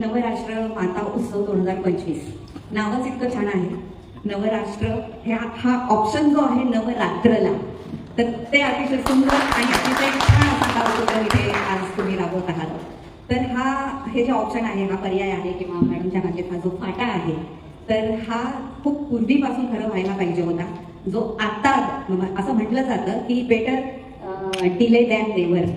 नवराष्ट्र माता उत्सव दोन हजार पंचवीस. नावच इतकं छान आहे. नवराष्ट्र ह्या हा ऑप्शन जो आहे नवरात्रला तर ते अतिशय सुंदर आणि अतिशय छान असा कार्यक्रम इथे आज तुम्ही राबवत आहात. तर हा हे जे ऑप्शन आहे हा पर्याय आहे किंवा मॅडमच्या हातात हा जो फाटा आहे तर हा खूप पूर्वीपासून खरं व्हायला पाहिजे होता. जो आता असं म्हटलं जातं की बेटर डिले दॅन देवर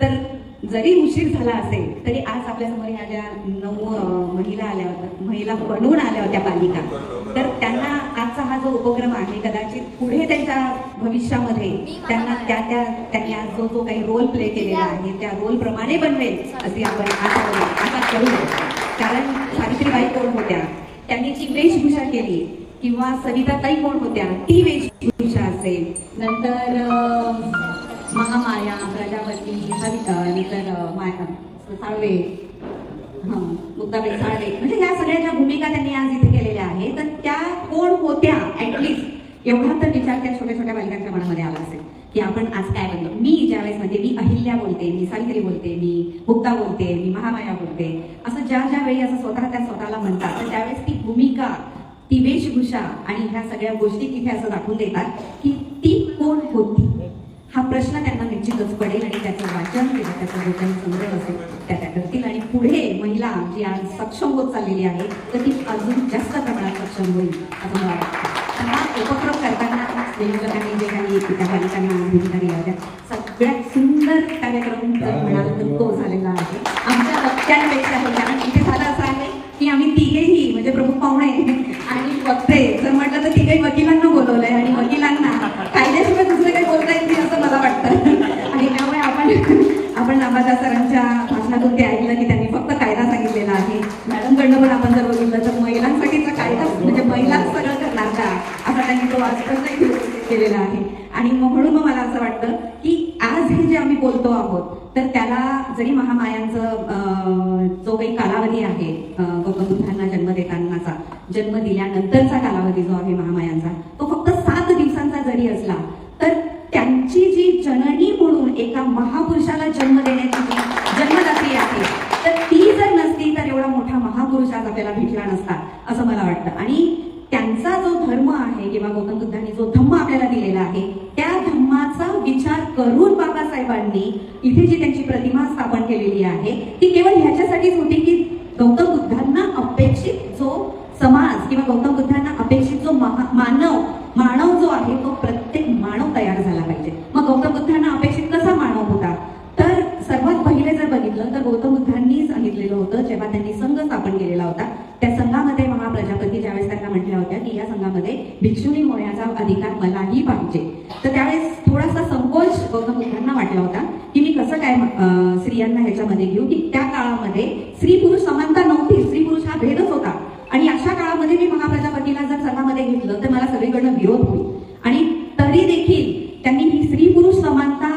तर जरी उशीर झाला असेल तरी आज आपल्यासमोर ह्या ज्या नऊ महिला आल्या होत्या महिला बनवून आल्या होत्या पालिका. तर त्यांना आजचा हा जो उपक्रम आहे कदाचित पुढे त्यांच्या भविष्यामध्ये त्यांना त्या त्या त्यांनी आज जो जो काही रोल प्ले केलेला आहे त्या रोल प्रमाणे बनवेल असे आपण आशा करू आशा करू. कारण सावित्रीबाई कोण होत्या? त्यांनी जी वेशभूषा केली किंवा सविताताई कोण होत्या ती वेशभूषा असेल. नंतर महामाया प्रजापती हरिता नंतर माया साळवे. हं, मुक्ताबाई साळवे. म्हणजे या सगळ्या ज्या भूमिका त्यांनी आज इथे केलेल्या आहेत तर त्या कोण होत्या? ऍटलिस्ट एवढा तर विचार त्या छोट्या छोट्या बालकांच्या मनामध्ये आला असेल की आपण आज काय बनलो मी ज्यावेळेस म्हणते मी अहिल्या बोलते मी सावित्री बोलते मी मुक्ता बोलते मी महामाया बोलते. असं ज्या ज्या वेळी असं स्वतः त्या स्वतःला म्हणतात तर त्यावेळेस ती भूमिका ती वेशभूषा आणि ह्या सगळ्या गोष्टी तिथे असं दाखवून देतात की ती कोण होती? हा प्रश्न त्यांना निश्चितच पडेल आणि त्याचं वाचन किंवा त्याचा जो काही संग्रह असेल त्या त्या करतील आणि पुढे महिला जी आज सक्षम होत चाललेली आहे तर ती अजून जास्त प्रमाणात सक्षम होईल असं मला वाटतं. हा उपक्रम करताना संयोजकांनी जे काही त्या बालिकांना भूमिका दिल्या होत्या सगळ्यात सुंदर कार्यक्रम जर म्हणाल तर तो झालेला आहे आमच्या वक्त्यांपेक्षा हे कारण इथे झालं असं आहे की आम्ही तिघेही म्हणजे प्रमुख पाहुणे आणि वक्ते जर म्हटलं तर तिघेही वकिलांना बोलवलंय आणि वकिलांना कायद्याशिवाय दुसरं काही बोलता येत नाही असं मला वाटतं आणि त्यामुळे आपण आपण नामादास सरांच्या भाषणातून ते ऐकलं की त्यांनी फक्त कायदा सांगितलेला आहे मॅडमकडनं पण आपण जर बघितलं तर महिलांसाठीचा कायदा म्हणजे महिलाच सगळं करणार का असा त्यांनी तो आज प्रश्न इथे उपस्थित केलेला आहे आणि मग म्हणून मग मला असं वाटतं की आज हे जे आम्ही बोलतो आहोत तर त्याला जरी महामायांचं जो काही कालावधी आहे गौतम बुद्धांना जन्म देतानाचा जन्म दिल्यानंतरचा कालावधी जो आहे महामायांचा तो फक्त सात दिवसांचा जरी असला तर त्यांची जी जननी म्हणून एका महापुरुषाला जन्म देण्याची जी जन्मदात्री आहे तर ती जर नसती तर एवढा मोठा महापुरुष आज आपल्याला भेटला नसता असं मला वाटतं आणि त्यांचा जो धर्म आहे किंवा गौतम बुद्धांनी जो धम्म आपल्याला दिलेला आहे त्या धम्माचा विचार करून बाबासाहेबांनी इथे जी त्यांची प्रतिमा स्थापन केलेली आहे ती केवळ ह्याच्यासाठीच होती की गौतम बुद्धांना अपेक्षित जो समाज किंवा गौतम बुद्धांना अपेक्षित जो महा- मानव मानव जो आहे तो प्रत्येक मानव तयार झाला पाहिजे मग गौतम बुद्धांना अपेक्षित कसा मानव होता तर सर्वात पहिले जर बघितलं तर गौतम बुद्धांनी सांगितलेलं होतं जेव्हा त्यांनी संघ स्थापन केलेला होता त्या संघामध्ये महाप्रजापती ज्यावेळेस त्यांना म्हटल्या होत्या की या संघामध्ये भिक्षुणी होण्याचा अधिकार मलाही पाहिजे तर त्यावेळेस थोडासा संकोच गौतम बुद्धांना वाटला होता की मी कसं काय अं, स्त्रियांना घेऊ की त्या काळामध्ये स्त्री पुरुष समानता नव्हती. स्त्री पुरुष हा भेदच होता. आणि अशा काळामध्ये मी महाप्रजापतीला जर सणामध्ये घेतलं तर मला सगळीकडनं विरोध होईल. आणि तरी देखील त्यांनी ही स्त्री पुरुष समानता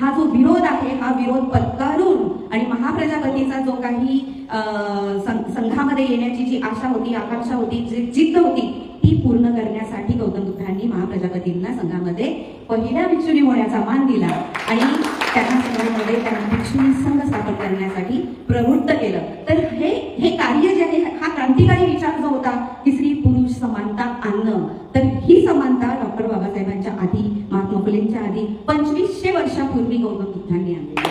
हा जो विरोध आहे हा विरोध पत्करून आणि महाप्रजापतीचा जो काही अं, संघामध्ये येण्याची जी आशा होती आकांक्षा होती जी जिद्द होती ती पूर्ण करण्यासाठी गौतम बुद्धांनी महाप्रजापतींना संघामध्ये पहिल्या भिक्षुणी होण्याचा मान दिला. आणि त्यांना संघामध्ये त्यांना भिक्षुणी संघ स्थापन करण्यासाठी प्रवृत्त केलं तर हे हे कार्य जे आहे हा क्रांतिकारी समानता की स्त्री पुरुष समानता आणणं. तर ही समानता डॉक्टर बाबासाहेबांच्या आधी महात्मा फुलेंच्या आधी पंचवीसशे वर्षापूर्वी गौतम बुद्धांनी आणलेली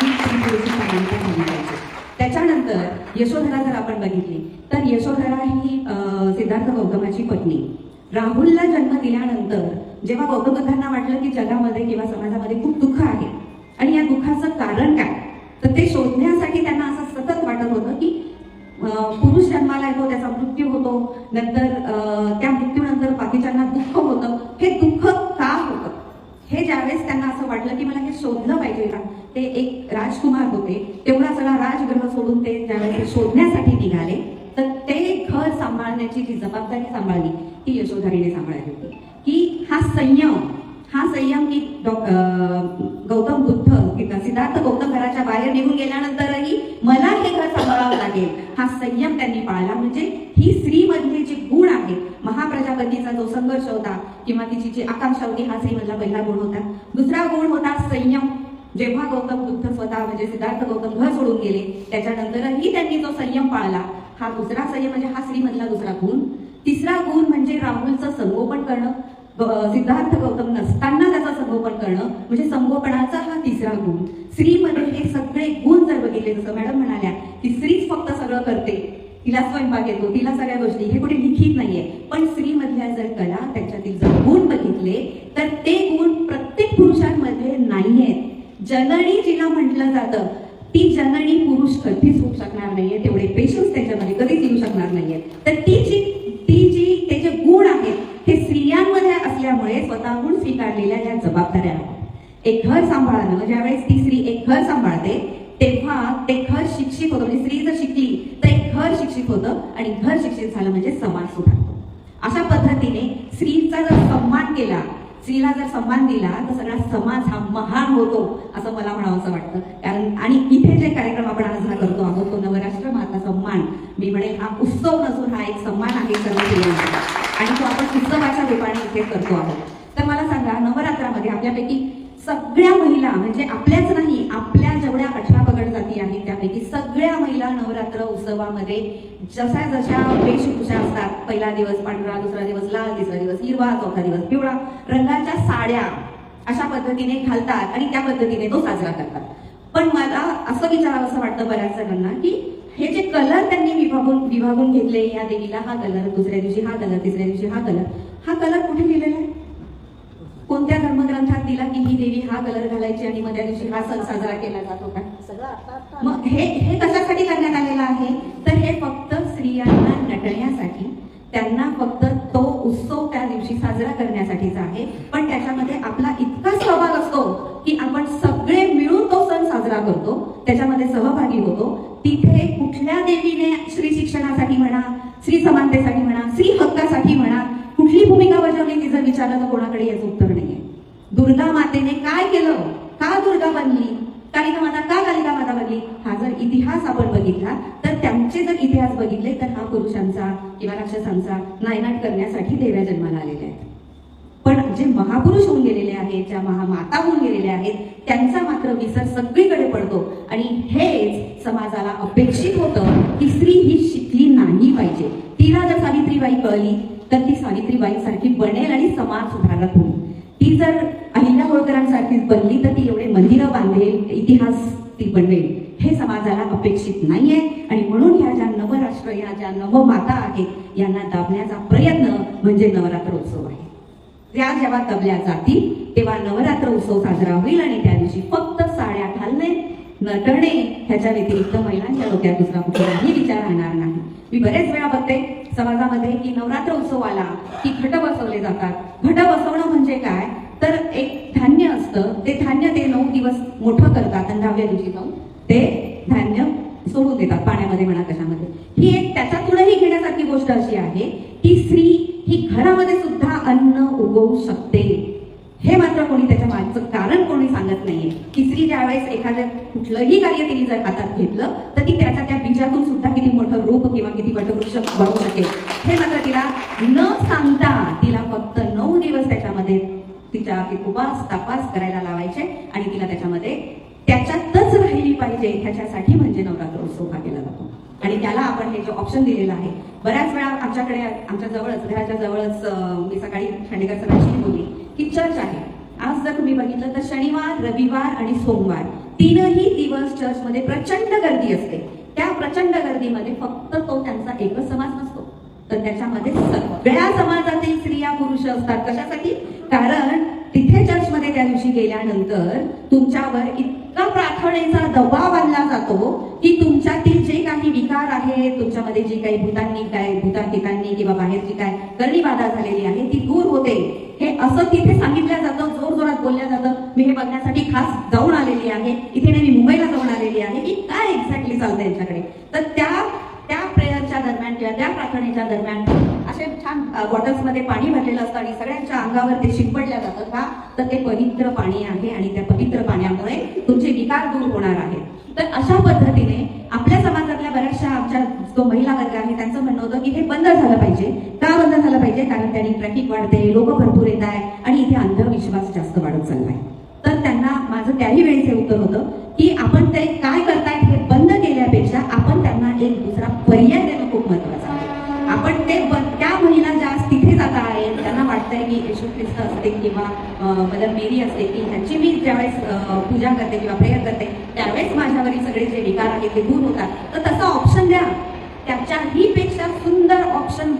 समानता झाली पाहिजे. त्याच्यानंतर यशोधरा जर आपण बघितली तर यशोधरा ही सिद्धार्थ गौतमाची पत्नी. राहुलला जन्म दिल्यानंतर जेव्हा गौतम बुद्धांना वाटलं की जगामध्ये किंवा समाजामध्ये खूप दुःख आहे नंतर अं, त्या मृत्यूनंतर बाकीच्यांना दुःख होतं. हे दुःख का होतं? हे ज्यावेळेस त्यांना असं वाटलं की मला हे शोधलं पाहिजे का ते एक राजकुमार होते. तेवढा सगळा राजग्रह सोडून ते ज्यावेळेस शोधण्यासाठी निघाले तर ते घर सांभाळण्याची जी जबाबदारी सांभाळली ती यशोधरीने सांभाळली होती की हा संयम हा संयम की डॉ- अं, गौतम बुद्ध की सिद्धार्थ गौतम घराच्या बाहेर निघून गेल्यानंतरही मला हे घर सांभाळावं लागेल हा संयम त्यांनी पाळला म्हणजे ही स्त्री मधले जे गुण आहेत महाप्रजापतीचा जो संघर्ष होता किंवा तिची जी आकांक्षा होती हा स्त्री पहिला गुण होता. दुसरा गुण होता संयम. जेव्हा गौतम बुद्ध स्वतः म्हणजे सिद्धार्थ गौतम घर सोडून गेले त्याच्यानंतरही त्यांनी जो संयम पाळला हा दुसरा संयम म्हणजे हा श्रीमधला दुसरा गुण. तिसरा गुण म्हणजे राहुलचं संगोपन करणं. सिद्धार्थ गौतम नसताना त्याचं संगोपन करणं म्हणजे संगोपनाचा हा तिसरा गुण. स्त्रीमध्ये हे सगळे गुण जर बघितले जसं मॅडम म्हणाल्या की स्त्रीच फक्त सगळं करते. तिला स्वयंपाक येतो तिला सगळ्या गोष्टी हे कुठे लिखित नाहीये. पण स्त्रीमधल्या जर कला त्याच्यातील जर गुण बघितले तर ते गुण प्रत्येक पुरुषांमध्ये नाहीयेत. जननी जिला म्हटलं जातं ती जननी पुरुष कधीच होऊ शकणार नाहीये तेवढे पेशन्स त्याच्यामध्ये कधीच येऊ शकणार नाहीये. तर ती जी ती जी त्याचे गुण आहेत हे स्त्रियांमध्ये असल्यामुळे स्वतःहून स्वीकारलेल्या या जबाबदाऱ्या आहेत एक घर सांभाळणं ज्यावेळेस ती स्त्री एक घर सांभाळते तेव्हा ते घर शिक्षित होतं. म्हणजे स्त्री जर शिकली तर एक घर शिक्षित होतं आणि घर शिक्षित झालं म्हणजे समाज सुधारतो. अशा पद्धतीने स्त्रीचा जर सन्मान केला स्त्रीला जर सन्मान दिला तर सगळा समाज हा महान होतो असं मला म्हणावंसं वाटतं. कारण आणि इथे जे कार्यक्रम आपण आज हा करतो आहोत तो नवराष्ट्र माता सन्मान मी म्हणे हा उत्सव नसून हा एक सन्मान आहे सर्व स्त्रियांचा आणि तो आपण उत्सवाच्या रूपाने इथे करतो आहोत. तर मला सांगा नवरात्रामध्ये आपल्यापैकी सगळ्या महिला म्हणजे आपल्याच नाही आपल्या जेवढ्या अठरा पगड जाती आहेत त्यापैकी सगळ्या महिला नवरात्र उत्सवामध्ये जशा जशा वेशभूषा असतात पहिला दिवस पांढरा दुसरा दिवस लाल तिसरा दिवस हिरवा चौथा दिवस पिवळा रंगाच्या साड्या अशा पद्धतीने घालतात आणि त्या पद्धतीने तो साजरा करतात. पण मला असं विचारावं असं वाटतं बऱ्याच जणांना की हे जे कलर त्यांनी विभागून विभागून घेतले या देवीला हा कलर दुसऱ्या दिवशी हा कलर तिसऱ्या दिवशी हा कलर हा कलर कुठे लिहिलेला आहे? कोणत्या धर्मग्रंथात दिला की ही देवी हा कलर घालायची आणि मग त्या दिवशी हा सण साजरा केला जातो का? मग हे हे कशासाठी करण्यात आलेलं आहे? तर हे फक्त स्त्रियांना नटण्यासाठी त्यांना फक्त तो उत्सव त्या दिवशी साजरा करण्यासाठीचा आहे. पण त्याच्यामध्ये आपला इतका सहभाग असतो की आपण सगळे मिळून तो सण साजरा करतो. त्याच्यामध्ये सहभागी होतो. तिथे कुठल्या देवीने स्त्री शिक्षणासाठी म्हणा स्त्री समानतेसाठी म्हणा स्त्री हक्कासाठी कुठली भूमिका बजावली ती जर विचारलं तर कोणाकडे याचं उत्तर नाहीये? दुर्गा मातेने काय केलं? का दुर्गा बनली? कालिका माता का कालिका माता बनली? हा जर इतिहास आपण बघितला तर त्यांचे जर इतिहास बघितले तर हा पुरुषांचा किंवा राक्षसांचा नायनाट करण्यासाठी देव्या जन्माला आलेल्या आहेत. पण जे महापुरुष होऊन गेलेले आहेत ज्या महामाता होऊन गेलेल्या आहेत त्यांचा मात्र विसर सगळीकडे पडतो. आणि हेच समाजाला अपेक्षित होतं की स्त्री ही शिकली नाही पाहिजे. तिला जर सावित्रीबाई कळली तर सारखी बनेल आणि समाज सुधारक होईल ती जर अहिल्या होळकरांसारखी बनली तर ती एवढे मंदिरं बांधेल इतिहास ती बनवेल. हे समाजाला अपेक्षित नाहीये आणि म्हणून ह्या ज्या नवराष्ट्र या ज्या नवमाता आहेत यांना दाबण्याचा प्रयत्न म्हणजे नवरात्र उत्सव आहे. त्या जेव्हा दबल्या जातील तेव्हा नवरात्र उत्सव साजरा होईल आणि त्या दिवशी फक्त नटणे. ह्याच्या व्यतिरिक्त महिलांच्या डोक्यात दुसरा कुठलाही विचार राहणार नाही. मी बरेच वेळा बघते समाजामध्ये की नवरात्र उत्सव आला की घट बसवले जातात. घट बसवणं म्हणजे काय? तर एक धान्य असतं ते धान्य ते नऊ दिवस मोठं करतात आणि दहाव्या दिवशी जाऊन ते धान्य सोडून देतात पाण्यामध्ये म्हणा कशामध्ये. ही एक त्याच्यातूनही घेण्यासारखी गोष्ट अशी आहे की स्त्री ही घरामध्ये सुद्धा अन्न उगवू शकते. हे मात्र कोणी त्याच्या मागचं कारण कोणी सांगत नाहीये. तिसरी ज्यावेळेस एखाद्या कुठलंही कार्य तिने जर हातात घेतलं तर ती त्याच्या त्या बीजातून सुद्धा किती मोठं रूप किंवा किती वटवृक्ष बनवू शकेल. हे मात्र तिला न सांगता तिला फक्त नऊ दिवस त्याच्यामध्ये तिच्या उपास तपास करायला लावायचे आणि तिला त्याच्यामध्ये त्याच्यातच राहिली पाहिजे. ह्याच्यासाठी म्हणजे नवरात्र उत्सव हा केला जातो. आणि त्याला आपण हे जे ऑप्शन दिलेलं आहे बऱ्याच वेळा आमच्याकडे आमच्या जवळच घराच्या जवळच मी सकाळी खांडेकर सरांशी बोलली की चर्च आहे. आज जर तुम्ही बघितलं तर शनिवार रविवार आणि सोमवार तीनही दिवस चर्चमध्ये प्रचंड गर्दी असते. त्या प्रचंड गर्दीमध्ये फक्त तो त्यांचा एकच समाज नसतो. तर त्याच्यामध्ये सगळ्या समाजातील स्त्रिया पुरुष असतात. कशासाठी? कारण तिथे चर्चमध्ये त्या दिवशी गेल्यानंतर तुमच्यावर इतका प्रार्थनेचा दबाव आणला जातो की तुमच्यातील विकार आहे तुमच्यामध्ये जी काही भूतांनी काय भूतांतिकांनी किंवा बाहेरची काय करणी बाधा झालेली आहे ती दूर होते. हे असं तिथे सांगितलं जातं जोर जोरात बोलल्या जातं. मी हे बघण्यासाठी खास जाऊन आलेली आहे. इथे नाही मी मुंबईला जाऊन आलेली आहे. की काय एक्झॅक्टली चालतं यांच्याकडे? तर त्या त्या प्रेयरच्या दरम्यान किंवा त्या प्रार्थनेच्या दरम्यान असे छान बॉटल्समध्ये पाणी भरलेलं असतं आणि सगळ्यांच्या अंगावर ते शिंपडल्या जातं का तर ते पवित्र पाणी आहे आणि त्या पवित्र पाण्यामुळे तुमचे विकार दूर होणार आहेत. तर अशा पद्धतीने आपल्या समाज जो महिला वर्ग आहे त्यांचं म्हणणं होतं की हे बंद झालं पाहिजे. का बंद झालं पाहिजे? कारण त्यांनी ट्रॅफिक वाढते लोक भरपूर येत आहे आणि इथे अंधविश्वास जास्त वाढत चाललाय. तर त्यांना माझं त्याही वेळेस हे उत्तर होतं की आपण ते काय करतायत हे बंद केल्यापेक्षा आपण त्यांना एक दुसरा पर्याय देणं खूप महत्वाचं आहे. आपण ते त्या महिला ज्या तिथे जात आहेत त्यांना वाटतंय की येशू ख्रिस्त असते किंवा मदर मेरी असते की ह्याची मी ज्यावेळेस पूजा करते किंवा प्रेयर करते त्यावेळेस माझ्यावरील सगळे जे विकार आहेत ते दूर होतात. तर तसं ऑप्शन त्याच्याही पेक्षा सुंदर ऑप्शन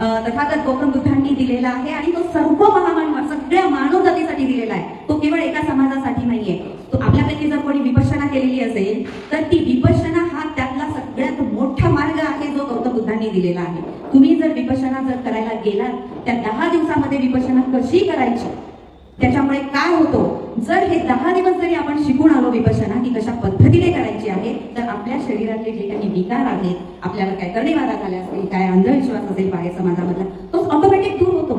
तथागत गौतम बुद्धांनी दिलेला आहे आणि तो सर्व महामानव सगळ्या मानव जातीसाठी दिलेला आहे. तो केवळ एका समाजासाठी नाहीये. तो आपल्यापैकी जर कोणी विपश्यना केलेली असेल तर ती विपश्यना हा त्यातला सगळ्यात मोठा मार्ग आहे जो गौतम बुद्धांनी दिलेला आहे. तुम्ही जर विपश्यना जर करायला गेलात त्या दहा दिवसामध्ये विपश्यना कशी करायची? त्याच्यामुळे काय होतो? जर हे दहा दिवस जरी आपण शिकून आलो विपश्यना की कशा पद्धतीने करायची आहे तर आपल्या शरीरातले जे आहेत. आपल्यावर काय करणेवादा झाले असतील काय अंधविश्वास असेल बाहेर समाजामधला तो ऑटोमॅटिक दूर होतो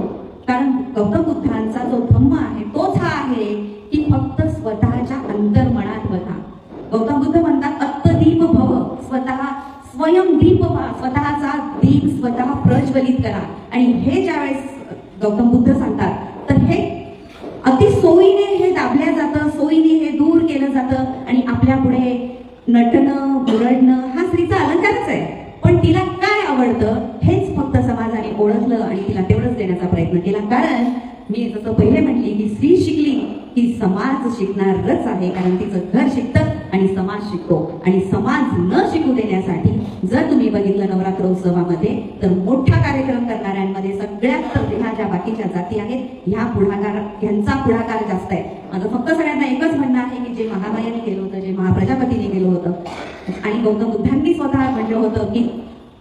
कारण गौतम बुद्धांचा जो धम्म आहे तोच हा आहे की फक्त स्वतःच्या अंतर्मनात बघा गौतम बुद्ध म्हणतात अत्तदीप भव स्वतः स्वयं दीप व्हा स्वतःचा दीप स्वतः प्रज्वलित करा आणि हे ज्यावेळेस गौतम बुद्ध सांगतात तर हे अति सोयीने हे दाबल्या जातं सोयीने हे दूर केलं जातं आणि आपल्या पुढे नटणं मुरडणं हा स्त्रीचा अलंकारच आहे. पण तिला काय आवडतं हेच फक्त समाजाने ओळखलं आणि तिला तेवढंच देण्याचा प्रयत्न केला. कारण मी जसं पहिले म्हटली की स्त्री शिकली की समाज शिकणारच आहे. कारण तिचं घर शिकतं आणि समाज शिकतो. आणि समाज न शिकू देण्यासाठी जर तुम्ही बघितलं नवरात्र उत्सवामध्ये तर मोठा कार्यक्रम करणाऱ्यांमध्ये सगळ्यात तर ह्या ज्या बाकीच्या जाती आहेत ह्या पुढाकार ह्यांचा पुढाकार जास्त आहे. माझं फक्त सगळ्यांना एकच म्हणणं आहे की जे महामायाने केलं होतं जे महाप्रजापतीने केलं होतं गौतम बुद्धांनी स्वतः म्हटलं होतं की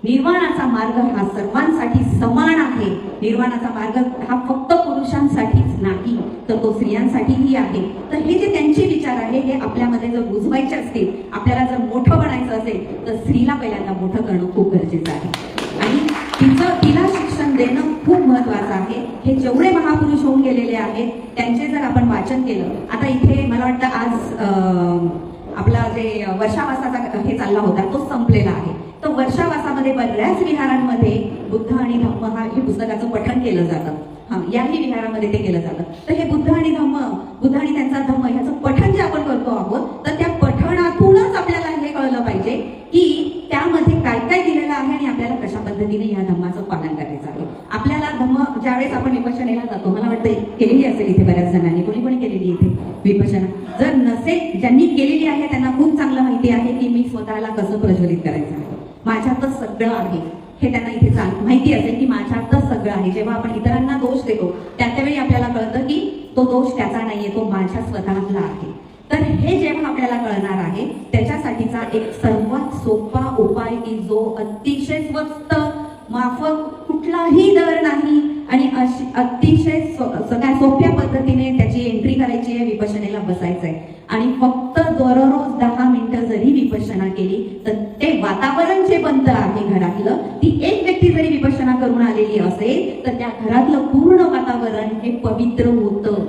निर्वाणाचा मार्ग हा सर्वांसाठी समान आहे. निर्वाणाचा मार्ग हा फक्त पुरुषांसाठीच नाही तर तो स्त्रियांसाठीही आहे. तर हे जे त्यांचे विचार आहे हे आपल्यामध्ये जर रुजवायचे असतील आपल्याला जर मोठं बनायचं असेल तर स्त्रीला पहिल्यांदा मोठं करणं खूप गरजेचं आहे. आणि तिचं तिला शिक्षण देणं खूप महत्वाचं आहे. हे जेवढे महापुरुष होऊन गेलेले आहेत त्यांचे जर आपण वाचन केलं आता इथे मला वाटतं आज आपला जे वर्षावासाचा हे चालला होता तो संपलेला आहे. तर वर्षावासामध्ये बऱ्याच विहारांमध्ये बुद्ध आणि धम्म हा हे पुस्तकाचं पठण केलं जातं. हा याही विहारामध्ये ते केलं जातं. तर हे बुद्ध बुद्ध आणि त्यांचा धम्म ह्याचं पठण जे आपण करतो आहोत तर त्या पठणातूनच आपल्याला हे कळलं पाहिजे की त्यामध्ये काय काय दिलेलं आहे आणि आपल्याला कशा पद्धतीने या धम्माचं पालन करायचं आहे आपल्याला धम्म ज्यावेळेस आपण विपशनेला जातो मला वाटतं केलेली असेल इथे बऱ्याच जणांनी कोणी कोणी केलेली इथे विपशना जर नसेल ज्यांनी केलेली आहे त्यांना खूप चांगलं माहिती आहे की मी स्वतःला कसं प्रज्वलित करायचं आहे. माझ्यातच सगळं आहे. हे त्यांना इथे चांग- माहिती असेल की माझ्यातच सगळं आहे. जेव्हा आपण इतरांना दोष देतो त्या त्यावेळी आपल्याला कळतं की तो दोष त्याचा नाहीये तो माझ्या स्वतःतला आहे. तर हे जेव्हा आपल्याला कळणार आहे त्याच्यासाठीचा एक सर्वात सोपा उपाय की जो अतिशय स्वस्त माफक कुठलाही दर नाही आणि अतिशय सगळ्या सोप्या पद्धतीने त्याची एंट्री करायची आहे विपशनेला बसायचंय. आणि फक्त दररोज जरी विपशना केली तर ते वातावरण जे बनतं आहे घरातलं ती एक व्यक्ती जरी विपशना करून आलेली असेल तर त्या घरातलं पूर्ण वातावरण हे पवित्र होतं.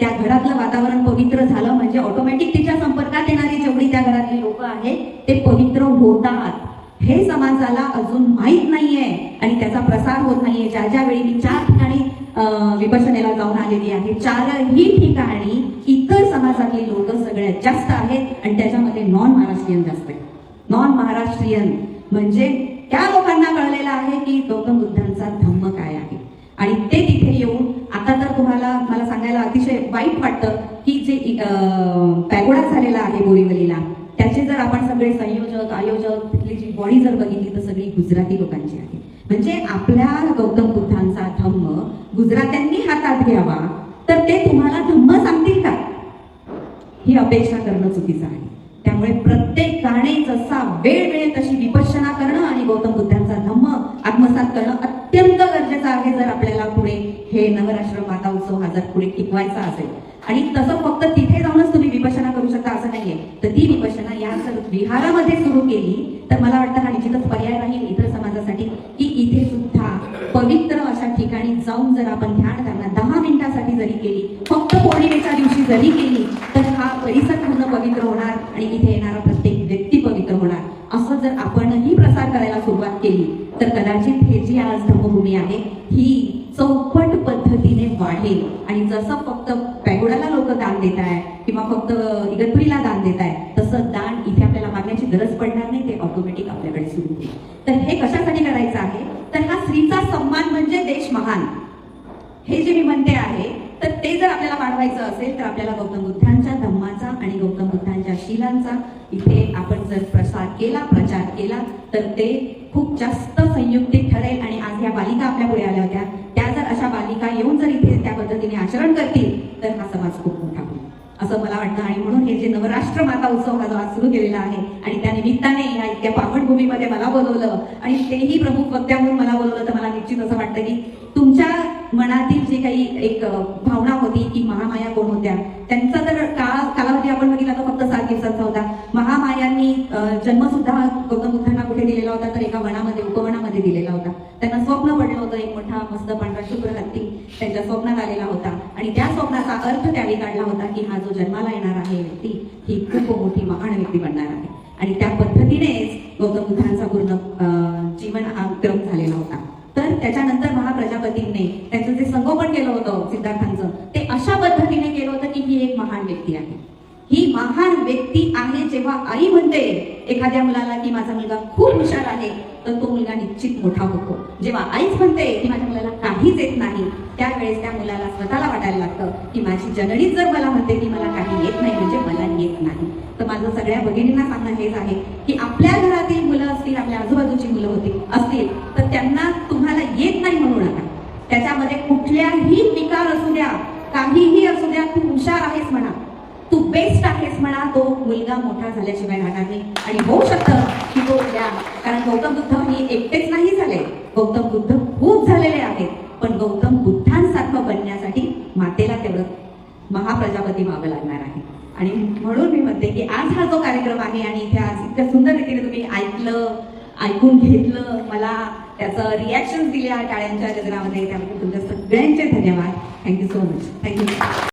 त्या घरातलं वातावरण पवित्र झालं म्हणजे ऑटोमॅटिक तिच्या संपर्कात येणारी जेवढी त्या घरातली लोक आहेत ते पवित्र होतात. हे समाजाला अजून माहीत नाहीये आणि त्याचा प्रसार होत नाहीये. ज्या ज्या वेळी मी चार विपसनेला जाऊन आलेली आहे. चारही ठिकाणी इतर समाजातली लोक सगळ्यात जास्त आहेत आणि त्याच्यामध्ये नॉन महाराष्ट्रीयन जास्त आहेत. नॉन महाराष्ट्रीयन म्हणजे त्या लोकांना कळलेलं आहे की गौतम बुद्धांचा धम्म काय आहे. आणि ते तिथे येऊन आता तर तुम्हाला मला सांगायला अतिशय वाईट वाटतं की जे पॅगोडा झालेला आहे बोरीवलीला त्याचे जर आपण सगळे संयोजक आयोजक तिथली जी बॉडी जर बघितली तर सगळी गुजराती लोकांची आहे. म्हणजे आपल्या गौतम बुद्धांचा गुजरात्यांनी हातात घ्यावा तर ते तुम्हाला धम्म सांगतील का? ही अपेक्षा करणं चुकीचं आहे. त्यामुळे प्रत्येकाने जसा वेळ वेळ तशी विपश्चना करणं आणि गौतम बुद्धांचा धम्म आत्मसात करणं अत्यंत गरजेचं आहे जर आपल्याला पुढे हे नवराष्ट्र माता उत्सव हा जर पुढे टिकवायचा असेल. आणि तसं फक्त तिथे जाऊनच तुम्ही विपश्चना करू शकता असं नाहीये. तर ती विपश्चना या जर विहारामध्ये सुरू केली तर मला वाटतं हा निश्चितच पर्याय राहील. इतर समाजात की इथे सुद्धा पवित्र अशा ठिकाणी जाऊन जर आपण ध्यान करणार दहा मिनिटासाठी जरी केली फक्त पौर्णिमेच्या दिवशी जरी केली तर हा परिसर पूर्ण पवित्र होणार आणि इथे येणारा प्रत्येक व्यक्ती पवित्र होणार. असं जर आपणही प्रसार करायला सुरुवात केली तर कदाचित हे जी आज धर्मभूमी आहे ही चौपट पद्धतीने वाढेल. आणि जसं फक्त पॅगोडाला लोक दान देत आहे किंवा फक्त इगतपुरीला दान देत आहे तसं दान इथे आपल्याला मागण्याची गरज पडणार नाही ते ऑटोमॅटिक आपल्याकडे सुरू होईल. तर हे कशासाठी करायचं आहे तर हा स्त्रीचा सन्मान म्हणजे देश महान हे जे मी म्हणते आहे तर ते जर आपल्याला वाढवायचं असेल तर आपल्याला गौतम बुद्धांच्या धम्माचा आणि गौतम बुद्धांच्या शिलांचा इथे आपण जर प्रसार केला प्रचार केला तर ते खूप जास्त संयुक्तिक ठरेल आणि आज ह्या बालिका आपल्या पुढे आल्या होत्या त्या जर अशा बालिका येऊन जर इथे त्या पद्धतीने आचरण करतील तर हा समाज खूप मोठा होईल असं मला वाटतं आणि म्हणून हे जे नवराष्ट्र हा जो आज सुरू केलेला आहे. आणि त्या निमित्ताने या इतक्या पावनभूमीमध्ये मला बोलवलं. आणि तेही प्रमुख वक्त्या म्हणून मला बोलवलं. तर मला निश्चित असं वाटतं की तुमच्या मनातील जी काही एक भावना होती की महामाया कोण होत्या? त्यांचा तर काळ कालावधी आपण बघितला तर फक्त सात दिवसांचा होता. महामायांनी जन्म सुद्धा गौतम बुद्धांना कुठे दिलेला होता? तर एका वनामध्ये उपवनामध्ये दिलेला होता. त्यांना स्वप्न पडलं होतं. एक मोठा मस्त पांढरा शुभ्र हत्ती त्यांच्या स्वप्नात आलेला होता. आणि त्या स्वप्नाचा अर्थ त्यावेळी काढला होता की हा जो जन्माला येणार आहे व्यक्ती ही खूप मोठी महान व्यक्ती बनणार आहे. आणि त्या पद्धतीनेच गौतम बुद्धांचा पूर्ण जीवन आक्रम झालेला होता. तर त्याच्यानंतर महाप्रजापतींनी त्यांचं जे संगोपन केलं होतं सिद्धार्थांचं ते अशा पद्धतीने केलं होतं की ही एक महान व्यक्ती आहे. ही महान व्यक्ती आहे जेव्हा आई म्हणते एखाद्या मुलाला की माझा मुलगा खूप हुशार आहे तर तो मुलगा निश्चित मोठा होतो. जेव्हा आईच म्हणते की माझ्या मुलाला काहीच येत नाही त्यावेळेस त्या मुलाला स्वतःला वाटायला लागतं की माझी जननीच जर मला म्हणते की मला काही येत नाही म्हणजे मला येत नाही. तर माझं सगळ्या भगिनींना सांगणं हेच आहे की आपल्या घरातील मुलं असतील आपल्या आजूबाजूची मुलं होती असतील तर त्यांना तुम्हाला येत नाही म्हणू नका. त्याच्यामध्ये कुठल्याही विकार असू द्या काहीही असू द्या तू हुशार आहेस म्हणा. बेस्ट आहेस म्हणा तो मुलगा मोठा झाल्याशिवाय राहणार नाही. आणि होऊ शकतं की तो उद्या कारण गौतम बुद्ध हे एकटेच नाही झाले. गौतम बुद्ध खूप झालेले आहेत. पण गौतम बुद्धांसारखं बनण्यासाठी मातेला तेवढं महाप्रजापती व्हावं लागणार आहे. आणि म्हणून मी म्हणते की आज हा जो कार्यक्रम आहे आणि इथे आज इतक्या सुंदर रीतीने तुम्ही ऐकलं ऐकून घेतलं मला त्याचं रिॲक्शन दिल्या टाळ्यांच्या गजरामध्ये त्यामुळे तुमच्या सगळ्यांचे धन्यवाद. Thank you so much thank you